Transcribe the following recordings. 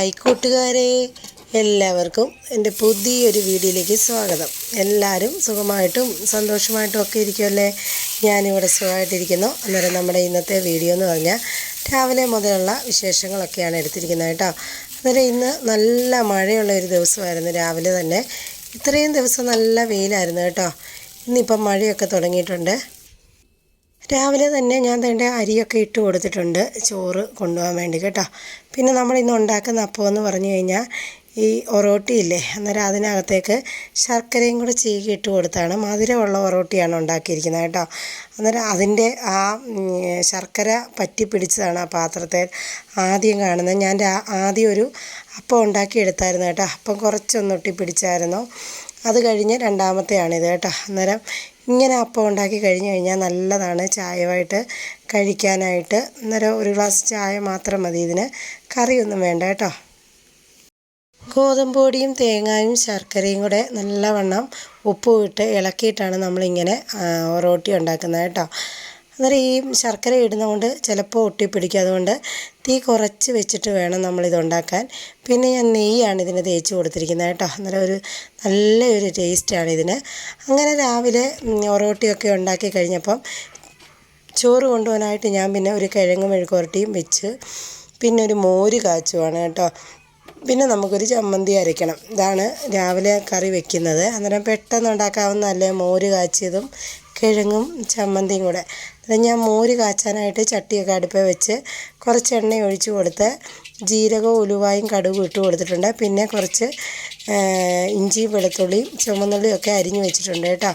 Hi കൂട്ടുകാരെ എല്ലാവർക്കും എന്റെ പുതിയൊരു വീഡിയോയിലേക്ക് സ്വാഗതം. എല്ലാവരും സുഖമായിട്ടും സന്തോഷമായിട്ടും ഒക്കെ ഇരിക്കുമല്ലേ ഞാനിവിടെ സുഖമായിട്ടിരിക്കുന്നു. അന്നേരം നമ്മുടെ ഇന്നത്തെ വീഡിയോ എന്ന് പറഞ്ഞാൽ രാവിലെ മുതലുള്ള വിശേഷങ്ങളൊക്കെയാണ് എടുത്തിരിക്കുന്നത് കേട്ടോ. അന്നേരം ഇന്ന് നല്ല മഴയുള്ള ഒരു ദിവസമായിരുന്നു രാവിലെ തന്നെ. ഇത്രയും ദിവസം നല്ല വെയിലായിരുന്നു കേട്ടോ. ഇന്നിപ്പം മഴയൊക്കെ തുടങ്ങിയിട്ടുണ്ട്. രാവിലെ തന്നെ ഞാൻ തന്നെ അരിയൊക്കെ ഇട്ട് കൊടുത്തിട്ടുണ്ട് ചോറ് കൊണ്ടുപോകാൻ വേണ്ടി കേട്ടോ. പിന്നെ നമ്മൾ ഇന്ന് ഉണ്ടാക്കുന്ന അപ്പം എന്ന് പറഞ്ഞു കഴിഞ്ഞാൽ ഈ ഒറോട്ടിയില്ലേ അന്നേരം അതിനകത്തേക്ക് ശർക്കരയും കൂടെ ചീകി ഇട്ട് കൊടുത്താണ്. മധുരമുള്ള ഒറോട്ടിയാണ് ഉണ്ടാക്കിയിരിക്കുന്നത് കേട്ടോ. അന്നേരം അതിന്റെ ആ ശർക്കര പറ്റി പിടിച്ചതാണ് ആ പാത്രത്തെ ആദ്യം കാണുന്നത്. ഞാൻ ആദ്യം ഒരു അപ്പം ഉണ്ടാക്കിയെടുത്തായിരുന്നു കേട്ടോ. അപ്പം കുറച്ചൊന്നൊട്ടി പിടിച്ചായിരുന്നു അത് കഴിഞ്ഞ് രണ്ടാമത്തെയാണിത് കേട്ടോ. അന്നേരം ഇങ്ങനെ അപ്പം ഉണ്ടാക്കി കഴിഞ്ഞ് കഴിഞ്ഞാൽ നല്ലതാണ് ചായയുമായിട്ട് കഴിക്കാനായിട്ട്. അന്നേരം ഒരു ഗ്ലാസ് ചായ മാത്രം മതി ഇതിന്. കറിയൊന്നും വേണ്ട കേട്ടോ. ഗോതമ്പൊടിയും തേങ്ങയും ശർക്കരയും കൂടെ നല്ലവണ്ണം ഉപ്പും ഇട്ട് ഇളക്കിയിട്ടാണ് നമ്മളിങ്ങനെ റോട്ടി ഉണ്ടാക്കുന്നത് കേട്ടോ. അന്നേരം ഈ ശർക്കര ഇടുന്നതുകൊണ്ട് ചിലപ്പോൾ ഒട്ടിപ്പിടിക്കും. അതുകൊണ്ട് തീ കുറച്ച് വെച്ചിട്ട് വേണം നമ്മളിത് ഉണ്ടാക്കാൻ. പിന്നെ ഞാൻ നെയ്യാണ് ഇതിന് തേച്ച് കൊടുത്തിരിക്കുന്നത് കേട്ടോ. നല്ല ഒരു നല്ലൊരു ടേസ്റ്റാണ് ഇതിന്. അങ്ങനെ രാവിലെ ഒറോട്ടിയൊക്കെ ഉണ്ടാക്കി കഴിഞ്ഞപ്പം ചോറ് കൊണ്ടുപോകാനായിട്ട് ഞാൻ പിന്നെ ഒരു കിഴങ്ങ് മെഴുക്കുരട്ടിയും വെച്ച് പിന്നെ ഒരു മോര് കാച്ചുവാണ് കേട്ടോ. പിന്നെ നമുക്കൊരു ചമ്മന്തി അരയ്ക്കണം. ഇതാണ് രാവിലെ കറി വെക്കുന്നത്. അന്നേരം പെട്ടെന്ന് ഉണ്ടാക്കാവുന്നതല്ലേ മോര് കാച്ചിയതും കിഴങ്ങും ചമ്മന്തിയും കൂടെ. അന്നേരം ഞാൻ മോര് കാച്ചാനായിട്ട് ചട്ടിയൊക്കെ അടുപ്പേ വെച്ച് കുറച്ച് എണ്ണ ഒഴിച്ച് കൊടുത്ത് ജീരകവും ഉലുവായും കടുകും ഇട്ട് കൊടുത്തിട്ടുണ്ട്. പിന്നെ കുറച്ച് ഇഞ്ചി ഇഞ്ചിയും വെളുത്തുള്ളിയും ചുമന്നുള്ളിയും ഒക്കെ അരിഞ്ഞ് വെച്ചിട്ടുണ്ട് കേട്ടോ.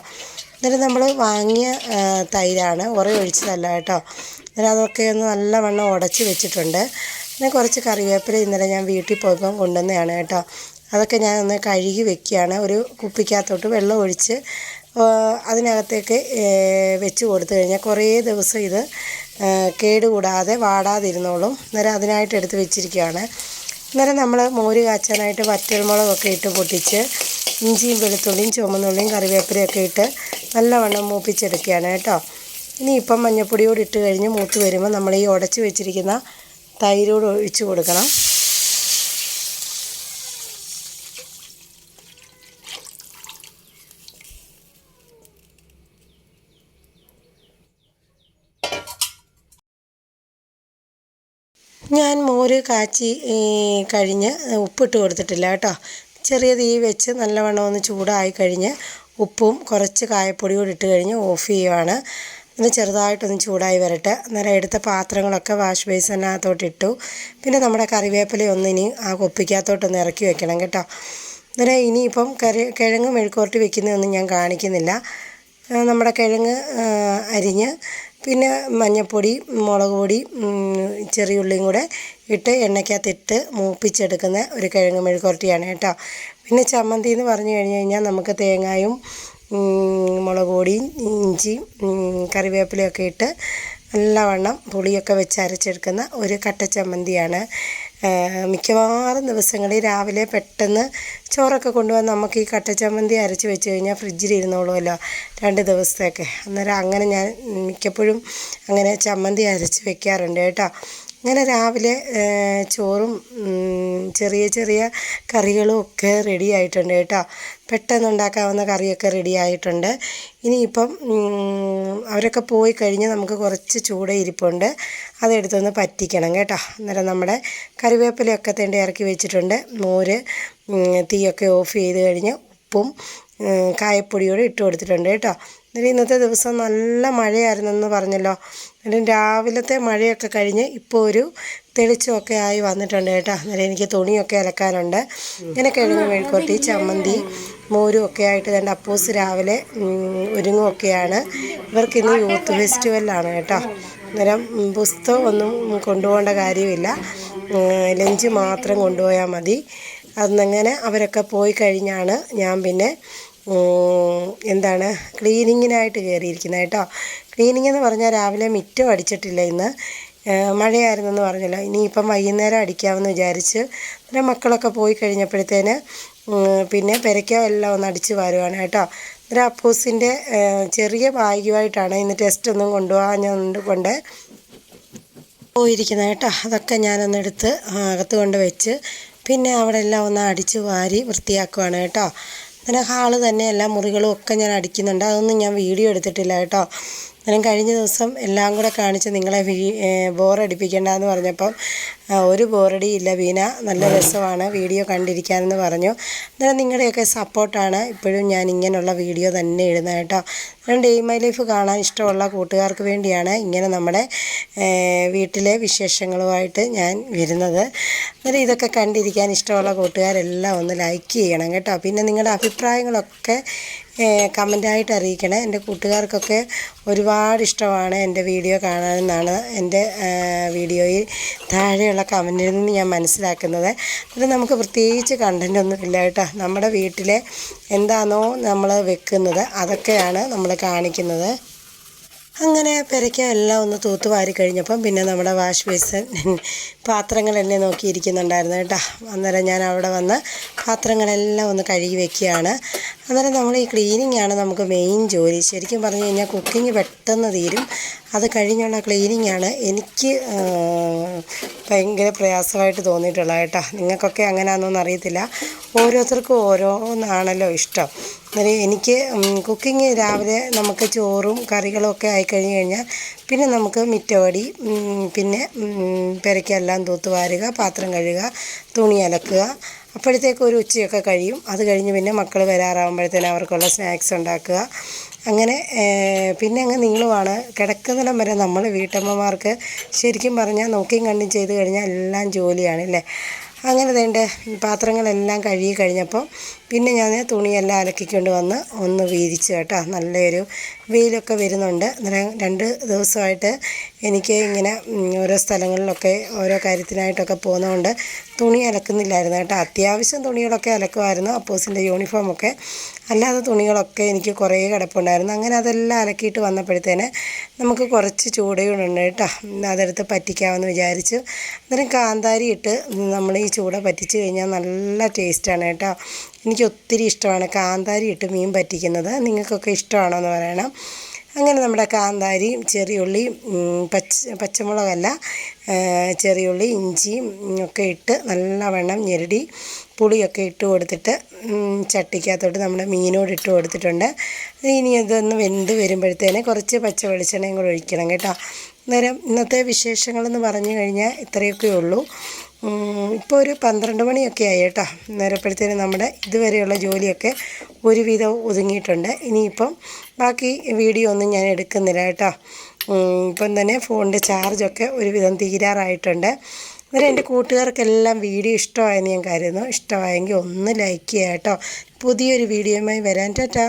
എന്നിട്ട് നമ്മൾ വാങ്ങിയ തൈരാണ്. ഉറ ഒഴിച്ചതല്ല കേട്ടോ. എന്നിട്ട് അതൊക്കെ ഒന്ന് നല്ലവണ്ണം ഉടച്ച് വെച്ചിട്ടുണ്ട്. പിന്നെ കുറച്ച് കറിവേപ്പില ഇന്നലെ ഞാൻ വീട്ടിൽ പോയപ്പം കൊണ്ടുവന്നതാണ് കേട്ടോ. അതൊക്കെ ഞാൻ ഒന്ന് കഴുകി വെക്കുകയാണ്. ഒരു കുപ്പിക്കകത്തോട്ട് വെള്ളം ഒഴിച്ച് അതിനകത്തേക്ക് വെച്ച് കൊടുത്തു കഴിഞ്ഞാൽ കുറേ ദിവസം ഇത് കേടുകൂടാതെ വാടാതിരുന്നോളും. അന്നേരം അതിനായിട്ട് എടുത്ത് വെച്ചിരിക്കുകയാണ്. അന്നേരം നമ്മൾ മോര് കാച്ചാനായിട്ട് വറ്റൽമുളകൊക്കെ ഇട്ട് പൊട്ടിച്ച് ഇഞ്ചിയും വെളുത്തുള്ളിയും ചുമന്നുള്ളിയും കറിവേപ്പിലയൊക്കെ ഇട്ട് നല്ലവണ്ണം മൂപ്പിച്ചെടുക്കുകയാണ് കേട്ടോ. ഇനി ഇപ്പം മഞ്ഞപ്പൊടിയോട് ഇട്ട് കഴിഞ്ഞ് മൂത്ത് വരുമ്പോൾ നമ്മൾ ഈ ഉടച്ച് വെച്ചിരിക്കുന്ന തൈരോട് ഒഴിച്ച് കൊടുക്കണം ഞാൻ മോര് കാച്ചി കഴിഞ്ഞ് ഉപ്പിട്ട് കൊടുത്തിട്ടില്ല കേട്ടോ. ചെറിയ തീ വെച്ച് നല്ലവണ്ണം ഒന്ന് ചൂടായി കഴിഞ്ഞ് ഉപ്പും കുറച്ച് കായപ്പൊടി കൂടി ഇട്ട് കഴിഞ്ഞ് ഓഫ് ചെയ്യുവാണ്. ഒന്ന് ചെറുതായിട്ടൊന്ന് ചൂടായി വരട്ടെ. അന്നേരം എടുത്ത പാത്രങ്ങളൊക്കെ വാഷ് ബേസിനകത്തോട്ട് ഇട്ടു. പിന്നെ നമ്മുടെ കറിവേപ്പിലയൊന്ന് ഇനി ആ കൊപ്പിക്കകത്തോട്ടൊന്ന് ഇറക്കി വെക്കണം കേട്ടോ. അന്നേരം ഇനിയിപ്പം കറി കിഴങ്ങ് മെഴുക്കോർട്ടി വെക്കുന്നതൊന്നും ഞാൻ കാണിക്കുന്നില്ല. നമ്മുടെ കിഴങ്ങ് അരിഞ്ഞ് പിന്നെ മഞ്ഞൾപ്പൊടി മുളക് പൊടി ചെറിയ ഉള്ളിയും കൂടെ ഇട്ട് എണ്ണയ്ക്കകത്തിട്ട് മൂപ്പിച്ചെടുക്കുന്ന ഒരു കിഴങ്ങ് മെഴുക്കുവരട്ടിയാണ് കേട്ടോ. പിന്നെ ചമ്മന്തി എന്ന് പറഞ്ഞു കഴിഞ്ഞ് കഴിഞ്ഞാൽ നമുക്ക് തേങ്ങായും മുളക് പൊടിയും ഇഞ്ചിയും കറിവേപ്പിലയൊക്കെ ഇട്ട് നല്ലവണ്ണം പുളിയൊക്കെ വെച്ച് അരച്ചെടുക്കുന്ന ഒരു കട്ട ചമ്മന്തിയാണ് മിക്കവാറും ദിവസങ്ങളിൽ രാവിലെ പെട്ടെന്ന് ചോറൊക്കെ കൊണ്ടുവന്ന് നമുക്ക് ഈ കട്ടച്ചമ്മന്തി അരച്ച് വെച്ച് കഴിഞ്ഞാൽ ഫ്രിഡ്ജിൽ ഇരുന്നോളുമല്ലോ രണ്ട് ദിവസത്തേക്ക്. അന്നേരം അങ്ങനെ ഞാൻ മിക്കപ്പോഴും അങ്ങനെ ചമ്മന്തി അരച്ച് വെക്കാറുണ്ട് കേട്ടോ. അങ്ങനെ രാവിലെ ചോറും ചെറിയ ചെറിയ കറികളും ഒക്കെ റെഡി ആയിട്ടുണ്ട് കേട്ടോ. പെട്ടെന്ന് ഉണ്ടാക്കാവുന്ന കറിയൊക്കെ റെഡി ആയിട്ടുണ്ട്. ഇനിയിപ്പം അവരൊക്കെ പോയി കഴിഞ്ഞ് നമുക്ക് കുറച്ച് ചൂട് ഇരിപ്പുണ്ട്. അതെടുത്തൊന്ന് പറ്റിക്കണം കേട്ടോ. അന്നേരം നമ്മുടെ കറിവേപ്പിലയൊക്കെ തേണ്ടി ഇറക്കി വെച്ചിട്ടുണ്ട്. മോര് തീയൊക്കെ ഓഫ് ചെയ്ത് കഴിഞ്ഞ് ഉപ്പും കായപ്പൊടിയോടെ ഇട്ട് കൊടുത്തിട്ടുണ്ട് കേട്ടോ. എന്നിട്ട് ഇന്നത്തെ ദിവസം നല്ല മഴയായിരുന്നെന്ന് പറഞ്ഞല്ലോ. എന്നിട്ട് രാവിലത്തെ മഴയൊക്കെ കഴിഞ്ഞ് ഇപ്പോൾ ഒരു തെളിച്ചമൊക്കെ ആയി വന്നിട്ടുണ്ട് കേട്ടോ. അന്നേരം എനിക്ക് തുണിയൊക്കെ അലക്കാനുണ്ട്. ഇങ്ങനെ കിഴങ്ങ് മെഴുക്കോട്ടി ചമ്മന്തി മോരും ഒക്കെ ആയിട്ട് രണ്ട് അപ്പൂസ് രാവിലെ ഒരുങ്ങുമൊക്കെയാണ് ഇവർക്ക് ഇന്ന് യൂത്ത് ഫെസ്റ്റിവലാണ് കേട്ടോ. അന്നേരം പുസ്തകം ഒന്നും കൊണ്ടുപോകേണ്ട കാര്യമില്ല. ലഞ്ച് മാത്രം കൊണ്ടുപോയാൽ മതി. അന്നങ്ങനെ അവരൊക്കെ പോയി കഴിഞ്ഞാണ് ഞാൻ പിന്നെ എന്താണ് ക്ലീനിങ്ങിനായിട്ട് കയറിയിരിക്കുന്നത് കേട്ടോ. ക്ലീനിങ് എന്ന് പറഞ്ഞാൽ രാവിലെ മിറ്റം അടിച്ചിട്ടില്ല ഇന്ന്. മഴയായിരുന്നു മഴയായിരുന്നെന്ന് പറഞ്ഞല്ലോ. ഇനിയിപ്പം വൈകുന്നേരം അടിക്കാമെന്ന് വിചാരിച്ച് പിന്നെ മക്കളൊക്കെ പോയി കഴിഞ്ഞപ്പോഴത്തേന് പിന്നെ പെരയ്ക്കോ എല്ലാം ഒന്ന് അടിച്ച് വരുവാണ് കേട്ടോ. അന്നേരം അപ്പൂസിന്റെ ചെറിയ ബാഗുമായിട്ടാണ് ഇന്ന് ടെസ്റ്റ് ഒന്നും കൊണ്ടുപോകാൻ ഞാൻ കൊണ്ട് പോയിരിക്കുന്നത് കേട്ടോ. അതൊക്കെ ഞാനൊന്നെടുത്ത് അകത്ത് കൊണ്ട് വെച്ച് പിന്നെ അവിടെ എല്ലാം ഒന്ന് അടിച്ച് വാരി വൃത്തിയാക്കുവാണ് കേട്ടോ. അങ്ങനെ ഹാൾ തന്നെ എല്ലാ മുറികളും ഒക്കെ ഞാൻ അടിക്കുന്നുണ്ട്. അതൊന്നും ഞാൻ വീഡിയോ എടുത്തിട്ടില്ല കേട്ടോ. ഞാൻ കഴിഞ്ഞ ദിവസം എല്ലാം കൂടെ കാണിച്ച് നിങ്ങളെ ബോറടിപ്പിക്കേണ്ടെന്ന് പറഞ്ഞപ്പം ഒരു ബോറടി ഇല്ല വീണ. നല്ല രസമാണ് വീഡിയോ കണ്ടിരിക്കാനെന്ന് പറഞ്ഞു. അന്നേരം നിങ്ങളുടെയൊക്കെ സപ്പോർട്ടാണ് ഇപ്പോഴും ഞാൻ ഇങ്ങനെയുള്ള വീഡിയോ തന്നെ ഇടുന്നത് കേട്ടോ. ഞാൻ ഡേ മൈ ലൈഫ് കാണാൻ ഇഷ്ടമുള്ള കൂട്ടുകാർക്ക് വേണ്ടിയാണ് ഇങ്ങനെ നമ്മുടെ വീട്ടിലെ വിശേഷങ്ങളുമായിട്ട് ഞാൻ വരുന്നത്. അന്നേരം ഇതൊക്കെ കണ്ടിരിക്കാൻ ഇഷ്ടമുള്ള കൂട്ടുകാരെല്ലാം ഒന്ന് ലൈക്ക് ചെയ്യണം കേട്ടോ. പിന്നെ നിങ്ങളുടെ അഭിപ്രായങ്ങളൊക്കെ കമന്റായിട്ട് അറിയിക്കണേ. എന്റെ കൂട്ടുകാർക്കൊക്കെ ഒരുപാട് ഇഷ്ടമാണ് എന്റെ വീഡിയോ കാണാനെന്നാണ് എന്റെ വീഡിയോയിൽ താഴെയുള്ള കമന്റിൽ നിന്ന് ഞാൻ മനസ്സിലാക്കുന്നത്. അത് നമുക്ക് പ്രത്യേകിച്ച് കണ്ടന്റ് ഒന്നും ഇല്ല കേട്ടോ. നമ്മുടെ വീട്ടിലെ എന്താണോ നമ്മൾ വെക്കുന്നത് അതൊക്കെയാണ് നമ്മൾ കാണിക്കുന്നത്. അങ്ങനെ പെരയ്ക്ക എല്ലാം ഒന്ന് തൂത്ത് വാരി കഴിഞ്ഞപ്പം പിന്നെ നമ്മുടെ വാഷ് ബേസിൻ പാത്രങ്ങളെന്നെ നോക്കിയിരിക്കുന്നുണ്ടായിരുന്നു കേട്ടോ. അന്നേരം ഞാൻ അവിടെ വന്ന് പാത്രങ്ങളെല്ലാം ഒന്ന് കഴുകി വെക്കുകയാണ്. അന്നേരം നമ്മൾ ഈ ക്ലീനിങ് ആണ് നമുക്ക് മെയിൻ ജോലി. ശരിക്കും പറഞ്ഞു കഴിഞ്ഞാൽ കുക്കിംഗ് പെട്ടെന്ന് തീരും. അത് കഴിഞ്ഞുള്ള ക്ലീനിങ് ആണ് എനിക്ക് ഭയങ്കര പ്രയാസമായിട്ട് തോന്നിയിട്ടുള്ളത് കേട്ടോ. നിങ്ങൾക്കൊക്കെ അങ്ങനെയാണെന്നൊന്നും അറിയത്തില്ല. ഓരോരുത്തർക്കും ഓരോന്നാണല്ലോ ഇഷ്ടം. അന്നേരം എനിക്ക് കുക്കിംഗ് രാവിലെ നമുക്ക് ചോറും കറികളൊക്കെ ആയിക്കഴിഞ്ഞ് കഴിഞ്ഞാൽ പിന്നെ നമുക്ക് മിറ്റവടി പിന്നെ പെരയ്ക്കെല്ലാം തൂത്ത് വാരുക പാത്രം കഴുകുക തുണി അലക്കുക. അപ്പോഴത്തേക്ക് ഒരു ഉച്ചയൊക്കെ കഴിയും. അത് കഴിഞ്ഞ് പിന്നെ മക്കൾ വരാറാകുമ്പോഴത്തേനും അവർക്കുള്ള സ്നാക്സ് ഉണ്ടാക്കുക. അങ്ങനെ പിന്നെ അങ്ങ് നീളുവാണ്. കിടക്കുന്നിടം വരെ നമ്മൾ വീട്ടമ്മമാർക്ക് ശരിക്കും പറഞ്ഞാൽ നോക്കിയും കണ്ടും ചെയ്ത് കഴിഞ്ഞാൽ എല്ലാം ജോലിയാണ് അല്ലേ? അങ്ങനെ വേണ്ട പാത്രങ്ങളെല്ലാം കഴുകി കഴിഞ്ഞപ്പോൾ പിന്നെ ഞാൻ തുണിയെല്ലാം അലക്കിക്കൊണ്ട് വന്ന് ഒന്ന് വീതിച്ചു കേട്ടോ. നല്ലൊരു വെയിലൊക്കെ വരുന്നുണ്ട്. രണ്ട് ദിവസമായിട്ട് എനിക്ക് ഇങ്ങനെ ഓരോ സ്ഥലങ്ങളിലൊക്കെ ഓരോ കാര്യത്തിനായിട്ടൊക്കെ പോകുന്നതുകൊണ്ട് തുണി അലക്കുന്നില്ലായിരുന്നു കേട്ടോ. അത്യാവശ്യം തുണികളൊക്കെ അലക്കുമായിരുന്നു. അപ്പോസിന്റെ യൂണിഫോമൊക്കെ. അല്ലാതെ തുണികളൊക്കെ എനിക്ക് കുറേ കിടപ്പുണ്ടായിരുന്നു. അങ്ങനെ അതെല്ലാം അലക്കിയിട്ട് വന്നപ്പോഴത്തേന് നമുക്ക് കുറച്ച് ചൂടയുണ്ട് കേട്ടോ. അതെടുത്ത് പറ്റിക്കാമെന്ന് വിചാരിച്ചു അന്നേരം കാന്താരി ഇട്ട് നമ്മൾ ഈ ചൂട പറ്റിച്ച് കഴിഞ്ഞാൽ നല്ല ടേസ്റ്റാണ് കേട്ടോ. എനിക്ക് ഒത്തിരി ഇഷ്ടമാണ് കാന്താരി ഇട്ട് മീൻ പറ്റിക്കുന്നത്. നിങ്ങൾക്കൊക്കെ ഇഷ്ടമാണോ എന്ന് പറയണം. അങ്ങനെ നമ്മുടെ കാന്താരിയും ചെറിയുള്ളി പച്ച പച്ചമുളകല്ല ചെറിയുള്ളി ഇഞ്ചിയും ഒക്കെ ഇട്ട് നല്ലവണ്ണം ഞെരടി പുളിയൊക്കെ ഇട്ട് കൊടുത്തിട്ട് ചട്ടിക്കകത്തോട്ട് നമ്മുടെ മീനോട് ഇട്ട് കൊടുത്തിട്ടുണ്ട്. ഇനി ഇതൊന്ന് വെന്ത് വരുമ്പോഴത്തേന് കുറച്ച് പച്ച വെളിച്ചെണ്ണയും കൂടെ ഒഴിക്കണം കേട്ടോ. അന്നേരം ഇന്നത്തെ വിശേഷങ്ങളെന്ന് പറഞ്ഞു കഴിഞ്ഞാൽ ഇത്രയൊക്കെ ഉള്ളൂ. ഇപ്പോൾ ഒരു പന്ത്രണ്ട് മണിയൊക്കെ ആയി കേട്ടോ. നേരപ്പോഴത്തേനും നമ്മുടെ ഇതുവരെയുള്ള ജോലിയൊക്കെ ഒരുവിധം ഒതുങ്ങിയിട്ടുണ്ട്. ഇനിയിപ്പം ബാക്കി വീഡിയോ ഒന്നും ഞാൻ എടുക്കുന്നില്ല കേട്ടോ. ഇപ്പം തന്നെ ഫോണിന്റെ ചാർജൊക്കെ ഒരുവിധം തീരാറായിട്ടുണ്ട്. അന്നേരം എന്റെ കൂട്ടുകാർക്കെല്ലാം വീഡിയോ ഇഷ്ടമായെന്ന് ഞാൻ കരുതുന്നു. ഇഷ്ടമായെങ്കിൽ ഒന്ന് ലൈക്ക് ചെയ്യാം കേട്ടോ. പുതിയൊരു വീഡിയോയുമായി വരാൻ ടാറ്റാ.